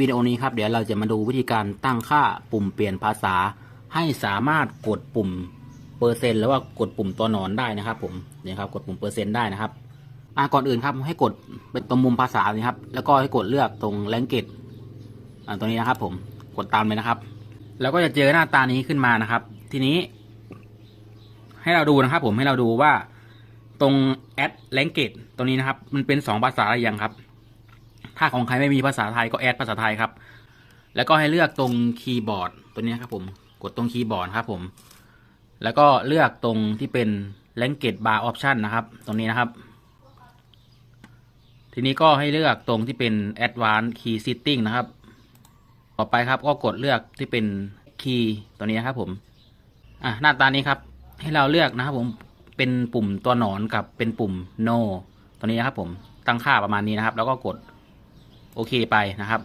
วิดีโอนี้ครับเดี๋ยวเราจะมาดูวิธีการตั้งค่าปุ่มเปลี่ยนภาษา ให้สามารถกดปุ่มเปอร์เซ็นต์หรือว่ากดปุ่มตัวหนอนได้นะครับ ผมนี่ครับกดปุ่มเปอร์เซ็นต์ได้นะครับอ่าก่อนอื่นครับให้กดเป็นตรงมุมภาษานี่ครับแล้วก็ให้กดเลือกตรงแรงเกตอ่าตรงนี้นะครับ ผมกดตามเลยนะครับ แล้วก็จะเจอหน้าตานี้ขึ้นมานะครับ ทีนี้ ให้เราดูนะครับ ผมให้เราดูว่าตรงแอดแรงเกตตรงนี้นะครับ มันเป็นสองภาษาอะไรอย่างครับ ถ้าของใครไม่มีภาษาไทยก็แอดภาษาไทยครับ แล้วก็ให้เลือกตรงคีย์บอร์ดตัวนี้ครับผมกดตรงคีย์บอร์ดครับผม แล้วก็เลือกตรงที่เป็น language bar option นะครับ ตรงนี้นะครับ ทีนี้ก็ให้เลือกตรงที่เป็น advanced key setting นะครับ ต่อไปครับก็กดเลือกที่เป็นคีย์ตัวนี้ครับผม อะหน้าตานี้ครับ ให้เราเลือกนะครับผมเป็นปุ่มตัวหนอนกับเป็นปุ่ม no ตัวนี้นะครับผมตั้งค่าประมาณนี้นะครับ แล้วก็กด โอเคไปนะครับ